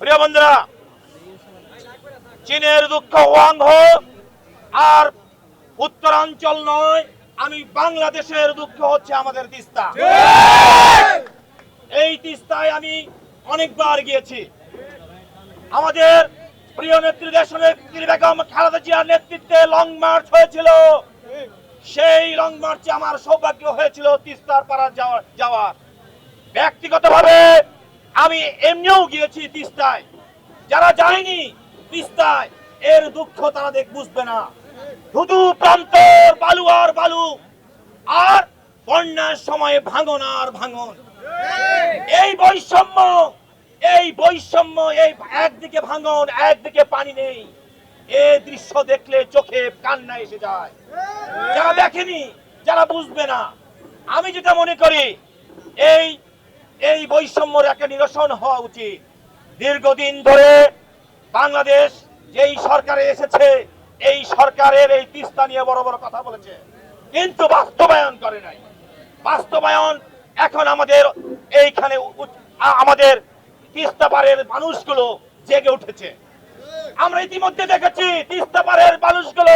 প্রিয় বন্ধুরা চীনের দুঃখ ওয়াংহ আর উত্তরাঞ্চল নয় আমি বাংলাদেশের দুঃখ হচ্ছে আমাদের তিস্তা। এই তিস্তায় আমি অনেকবার গিয়েছি। আমাদের প্রিয় নেত্রী দেশনেত্রী বেগম খালেদা জিয়ার নেতৃত্বে লং মার্চ হয়েছিল। সেই লং মার্চে আমার সৌভাগ্য হয়েছিল তিস্তার পাড়া যাওয়ার। ব্যক্তিগতভাবে আমি এমনিও গিয়েছি তিস্তায়। যারা যায়নি তিস্তায়, এর দুঃখ তারা দেখ বুঝবে না। শুধু প্রান্তর বালু আর বালু, আর বন্যার সময় ভাঙন আর ভাঙন। এই বৈষম্য এই বৈষম্য, এই একদিকে ভাঙন, একদিকে পানি নেই। এই দৃশ্য দেখলে চোখে কান্না এসে যায়। যারা দেখেনি, যারা বুঝবে না। আমি যেটা মনে করি, এই এই বৈষম্যর একটা নিরসন হওয়া উচিত। দীর্ঘদিন ধরে বাংলাদেশ যেই সরকারে এসেছে, এই সরকারের এই তিস্তা নিয়ে বড় বড় কথা বলেছে। কিন্তু বাস্তবায়ন করে নাই। বাস্তবায়ন এখন আমাদের এইখানে আমাদের তিস্তা পাড়ের মানুষগুলো জেগে উঠেছে। আমরা ইতিমধ্যে দেখেছি, তিস্তা পাড়ের মানুষগুলো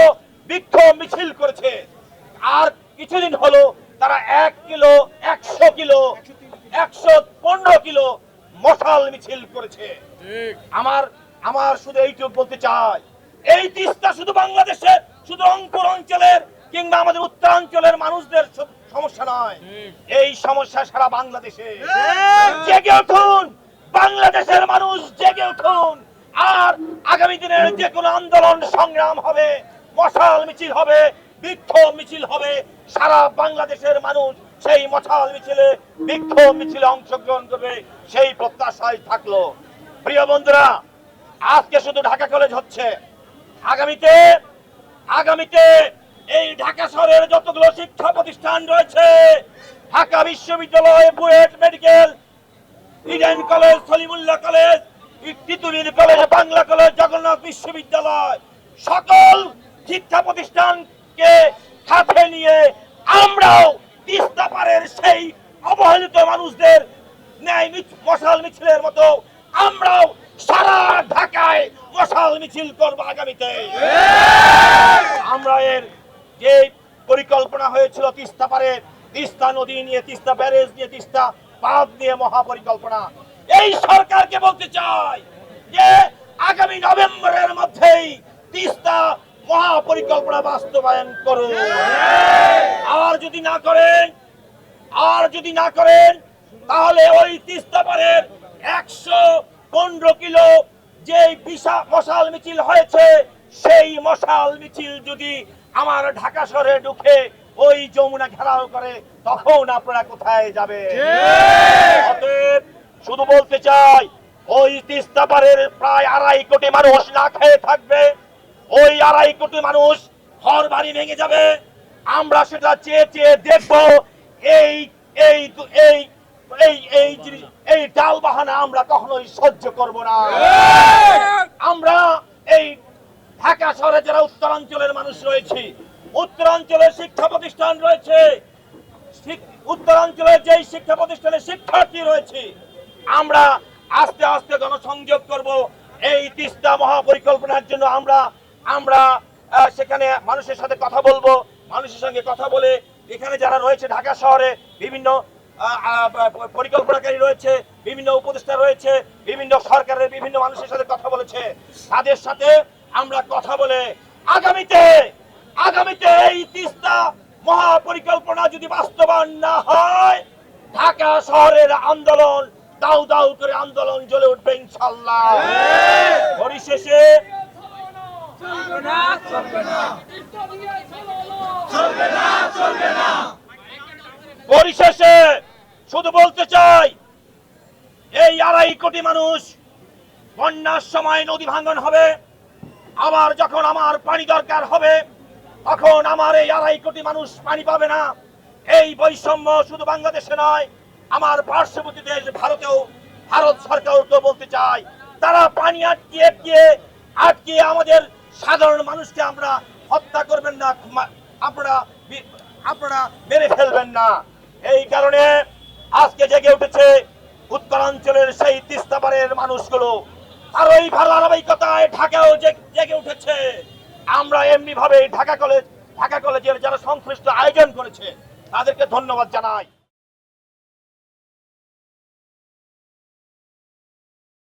বিক্ষোভ মিছিল করেছে আর কিছুদিন হলো তারা এক কিলো একশো কিলো একশো পনেরো কিলো মশাল মিছিল করেছে। আমার আমার শুধু এইটুকু বলতে চাই। এই তিস্তা শুধু বাংলাদেশের শুধু রংপুর অঞ্চলের কিংবা আমাদের উত্তরাঞ্চলের মানুষদের সমস্যা নয়। এই সমস্যা সারা বাংলাদেশে। জেগে উঠুন! বাংলাদেশের মানুষ জেগে উঠুন! আর আগামী দিনের যে কোনো আন্দোলন সংগ্রাম হবে মশাল মিছিল হবে বিক্ষোভ মিছিল হবে সারা বাংলাদেশের মানুষ সেই মশাল মিছিলে বিক্ষোভ মিছিলে অংশগ্রহণ করবে সেই প্রত্যাশায় থাকল। প্রিয় বন্ধুরা, আজকে শুধু ঢাকা কলেজ হচ্ছে। আগামীতে আগামীতে এই ঢাকা শহরের যতগুলো শিক্ষা প্রতিষ্ঠান রয়েছে, ঢাকা বিশ্ববিদ্যালয়, BUET medical, Eden college, Salimullah college Titumir college, Bangla college, Jagannath বিশ্ববিদ্যালয়, সকল শিক্ষা প্রতিষ্ঠানকে সাথে নিয়ে আমরাও তিস্তা পারের সেই অবহেলিত মানুষদের ন্যায় মশাল মিছিলের মতো আমরাও সারা ঢাকায় মশাল মিছিল করব আগামীতে। আমরা এর যে পরিকল্পনা হয়েছিল তিস্তা পারে তিস্তা নদী নিয়ে, তিস্তা ব্যারেজ নিয়ে, তিস্তা বাঁধ নিয়ে মহাপরিকল্পনা। এই সরকারকে বলতে চাই যে আগামী নভেম্বরের তিস্তা মহাপরিকল্পনা বাস্তবায়ন করুন আর যদি না করেন, আর যদি না করেন, তাহলে ওই তিস্তা পারের একশো পনেরো কিলো যে বিশা মশাল মিছিল হয়েছে, সেই মশাল মিছিল যদি আমার ঢাকা শহরে ঢুকে ওই যমুনা ঘেরাও করে, তখন আপনারা কোথায় যাবে শুধু বলতে চাই, ওই তিস্তা পারের প্রায় আড়াই কোটি মানুষ না খেয়ে থাকবে। ওই আড়াই কোটি মানুষ ঘর বাড়ি ভেঙে যাবে। আমরা সেটা চেয়ে চেয়ে দেখব। এই এই এই এই এই এই ডাল বাহানা আমরা কখনোই সহ্য করব না। আমরা এই ঢাকা শহরে যারা উত্তরাঞ্চলের মানুষ রয়েছে, উত্তরাঞ্চলের শিক্ষা প্রতিষ্ঠান রয়েছে উত্তরাঞ্চলের যেই শিক্ষা প্রতিষ্ঠানে শিক্ষার্থী রয়েছে, আমরা আস্তে আস্তে জনসংযোগ করব। এই তিস্তা মহাপরিকল্পনার জন্য আমরা আমরা সেখানে মানুষের সাথে কথা বলব, মানুষের সঙ্গে কথা বলে এখানে যারা রয়েছে ঢাকা শহরে বিভিন্ন পরিকল্পনাকারী রয়েছে, বিভিন্ন উপদেষ্টা রয়েছে, বিভিন্ন সরকারের বিভিন্ন মানুষের সাথে কথা বলেছে, তাদের সাথে আমরা কথা বলে আগামীতে আগামীতে এই তিস্তা মহাপরিকল্পনা যদি বাস্তবায়ন না হয়, ঢাকা শহরের আন্দোলন দাউ দাউ করে আন্দোলন জ্বলে উঠবে ইনশাল্লাহ। পরিশেষে শুধু বলতে চাই, এই আড়াই কোটি মানুষ বন্যার সময় নদী ভাঙ্গন হবে। আবার যখন আমার পানি দরকার হবে, তখন আমার এই আড়াই কোটি মানুষ পানি পাবে না। এই বৈষম্য শুধু বাংলাদেশে নয়, আমার পার্শ্ববর্তী দেশ ভারতেও, ভারত সরকারকে বলতে চাই, তারা পানি আটকিয়ে আটকিয়ে আটকিয়ে আমাদের সাধারণ মানুষকে আমরা হত্যা করবেন না আপনারা আপনারা মেরে ফেলবেন না। এই কারণে আজকে জেগে উঠেছে উত্তরাঞ্চলের সেই তিস্তাপাড়ের মানুষগুলো। আর ওই ধারাবাহিকতায় ঢাকাও জেগে উঠেছে। আমরা এমনি ভাবে ঢাকা কলেজ, ঢাকা কলেজের যারা সংশ্লিষ্ট আয়োজন করেছে, তাদেরকে ধন্যবাদ জানাই।